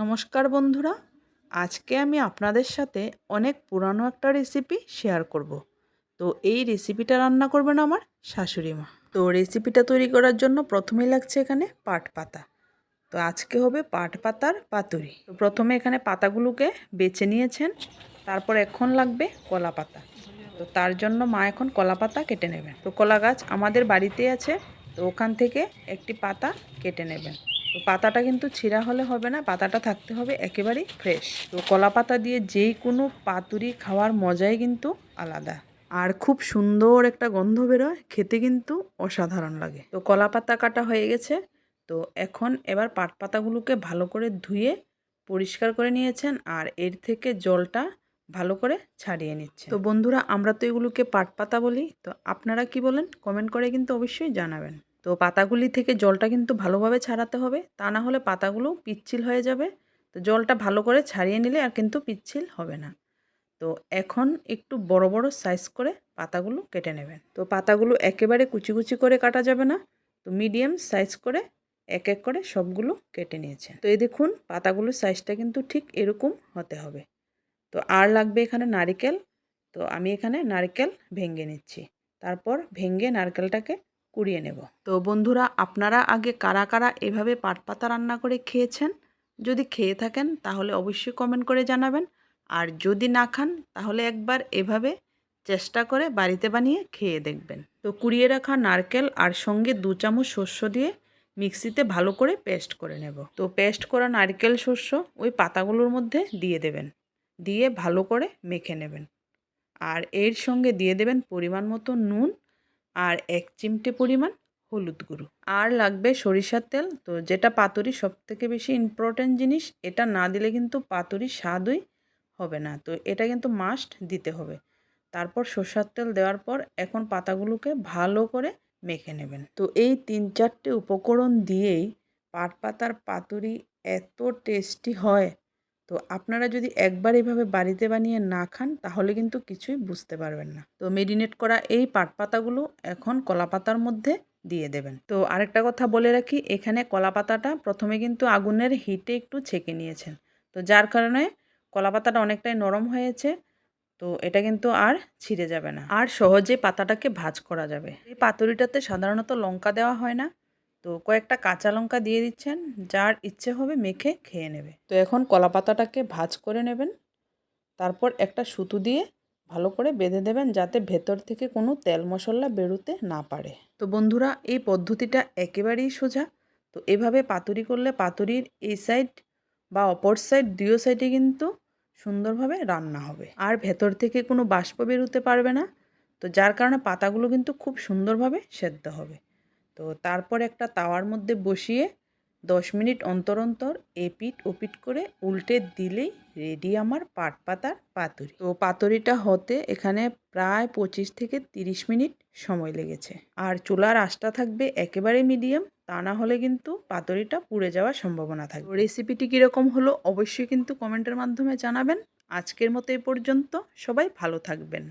নমস্কার বন্ধুরা, আজকে আমি আপনাদের সাথে অনেক পুরানো একটা রেসিপি শেয়ার করব। তো এই রেসিপিটা রান্না করবেন আমার শাশুড়ি মা। তো রেসিপিটা তৈরি করার জন্য প্রথমেই লাগছে এখানে পাট পাতা। তো আজকে হবে পাট পাতার পাতুরি। তো প্রথমে এখানে পাতাগুলোকে বেছে নিয়েছেন, তারপর এখন লাগবে কলা পাতা। তো তার জন্য মা এখন কলা পাতা কেটে নেবেন। তো কলা গাছ আমাদের বাড়িতেই আছে, তো ওখান থেকে একটি পাতা কেটে নেবেন। পাতাটা কিন্তু ছিঁড়া হলে হবে না, পাতাটা থাকতে হবে একেবারেই ফ্রেশ তো কলা পাতা দিয়ে যেই কোনো পাতুরি খাওয়ার মজাই কিন্তু আলাদা। আর খুব সুন্দর একটা গন্ধ বেরোয়, খেতে কিন্তু অসাধারণ লাগে। তো কলা পাতা কাটা হয়ে গেছে, তো এখন এবার পাট পাতাগুলোকে ভালো করে ধুয়ে পরিষ্কার করে নিয়েছেন আর এর থেকে জলটা ভালো করে ছাড়িয়ে নিচ্ছে তো বন্ধুরা, আমরা তো এগুলোকে পাট পাতা বলি, তো আপনারা কি বলেন? কমেন্ট করে কিন্তু অবশ্যই জানাবেন। তো পাতাগুলি থেকে জলটা কিন্তু ভালোভাবে ছাড়াতে হবে। তা না হলে পাতাগুলো পিচ্ছিল হয়ে যাবে। তো জলটা ভালো করে ছাড়িয়ে নিলে আর কিন্তু পিচ্ছিল হবে না। তো এখন একটু বড় বড় সাইজ করে পাতাগুলো কেটে নেবেন। তো পাতাগুলো একেবারে কুচি কুচি করে কাটা যাবে না। তো মিডিয়াম সাইজ করে এক এক করে সবগুলো কেটে নিয়েছে তো এই দেখুন পাতাগুলোর সাইজটা কিন্তু ঠিক এরকম হতে হবে। তো আর লাগবে এখানে নারিকেল। তো আমি এখানে নারকেল ভেঙে নিচ্ছি। তারপর ভেঙে নারকেলটাকে কুড়িয়ে নেব। তো বন্ধুরা, আপনারা আগে কারা কারা এভাবে পাট পাতা রান্না করে খেয়েছেন? যদি খেয়ে থাকেন, তাহলে অবশ্যই কমেন্ট করে জানাবেন। আর যদি না খান, তাহলে একবার এভাবে চেষ্টা করে বাড়িতে বানিয়ে খেয়ে দেখবেন। তো কুড়িয়ে রাখা নারকেল আর সঙ্গে দু চামচ শস্য দিয়ে মিক্সিতে ভালো করে পেস্ট করে নেব। তো পেস্ট করা নারকেল, শস্য ওই পাতাগুলোর মধ্যে দিয়ে দেবেন। দিয়ে ভালো করে মেখে নেবেন। আর এর সঙ্গে দিয়ে দেবেন পরিমাণ মতো নুন আর এক চিমটে পরিমাণ হলুদ গুঁড়ো। আর লাগবে সরিষার তেল, তো যেটা পাতুরি সব থেকে বেশি ইম্পর্ট্যান্ট জিনিস, এটা না দিলে কিন্তু পাতুরি স্বাদই হবে না। তো এটা কিন্তু মাস্ট দিতে হবে। তারপর সর্ষার তেল দেওয়ার পর এখন পাতাগুলোকে ভালো করে মেখে নেবেন। তো এই তিন চারটে উপকরণ দিয়েই পাট পাতার পাতুরি এত টেস্টি হয় তো আপনারা যদি একবার এভাবে বাড়িতে বানিয়ে না খান, তাহলে কিন্তু কিছুই বুঝতে পারবেন না। তো মেরিনেট করা এই পাট পাতাগুলো এখন কলা পাতার মধ্যে দিয়ে দেবেন। তো আরেকটা কথা বলে রাখি, এখানে কলা পাতাটা প্রথমে কিন্তু আগুনের হিটে একটু ছেঁকে নিয়েছেন। তো যার কারণে কলা পাতাটা অনেকটাই নরম হয়েছে, তো এটা কিন্তু আর ছিঁড়ে যাবে না। আর সহজে পাতাটাকে ভাজ করা যাবে। এই পাতুরিটাতে সাধারণত লঙ্কা দেওয়া হয় না তো কয়েকটা কাঁচা লঙ্কা দিয়ে দিচ্ছেন যার ইচ্ছে হবে মেখে খেয়ে নেবে। তো এখন কলা পাতাটাকে ভাজ করে নেবেন তারপর একটা সুতো দিয়ে ভালো করে বেঁধে দেবেন যাতে ভেতর থেকে কোনো তেল মশলা বেরোতে না পারে। তো বন্ধুরা এই পদ্ধতিটা একেবারেই সোজা। তো এভাবে পাতুরি করলে পাতুরির এই সাইড বা অপর সাইড দুই সাইডে কিন্তু সুন্দরভাবে রান্না হবে। আর ভেতর থেকে কোনো বাষ্প বেরোতে পারবে না। তো যার কারণে পাতাগুলো কিন্তু খুব সুন্দরভাবে সেদ্ধ হবে। তো তারপর একটা তাওয়ার মধ্যে বসিয়ে দশ মিনিট অন্তর অন্তর এপিট ওপিট করে উল্টে দিলেই রেডি আমার পাট পাতার পাতুরি। তো পাতুরিটা হতে এখানে প্রায় পঁচিশ থেকে তিরিশ মিনিট সময় লেগেছে। আর চুলার আশটা থাকবে একেবারে মিডিয়াম, তা না হলে কিন্তু পাতুরিটা পুড়ে যাওয়ার সম্ভাবনা থাকবে। রেসিপিটি কীরকম হলো অবশ্যই কিন্তু কমেন্টের মাধ্যমে জানাবেন। আজকের মতো এই পর্যন্ত সবাই ভালো থাকবেন।